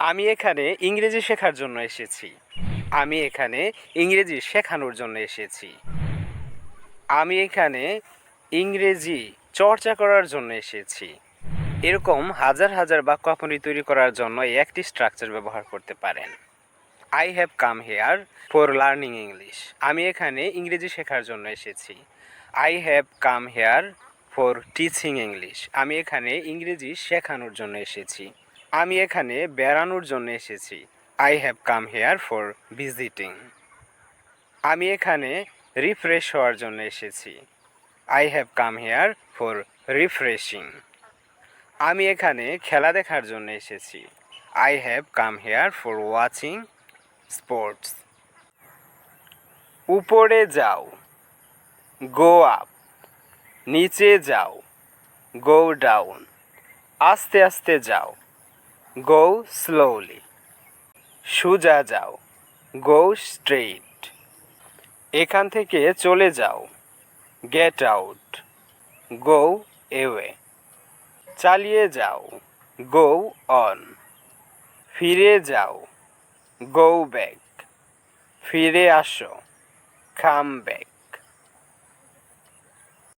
আমি এখানে ইংরেজি শেখার জন্য এসেছি। আমি এখানে ইংরেজি শেখানোর জন্য এসেছি। আমি এখানে ইংরেজি চর্চা করার জন্য এসেছি। এরকম হাজার হাজার বাক্য আপনি তৈরি করার জন্য এই একটি স্ট্রাকচার ব্যবহার করতে পারেন। I have come here for learning English আমি এখানে ইংরেজি শেখার জন্য এসেছি। I have come here for teaching English আমি এখানে ইংরেজি শেখানোর জন্য এসেছি। আমি এখানে বেড়ানোর জন্য এসেছি। I have come here for visiting আমি এখানে রিফ্রেশ হওয়ার জন্য এসেছি। I have come here for refreshing আমি এখানে খেলা দেখার জন্য এসেছি। I have come here for watching sports উপরে যাও। গো আপ নিচে যাও। গো ডাউন আস্তে আস্তে যাও। গো স্লোলি সোজা যাও। গো স্ট্রেইট এখান থেকে চলে যাও। গেট আউট গো এওয়ে চালিয়ে যাও। গো অন ফিরে যাও। গো ব্যাক ফিরে আসো। Come back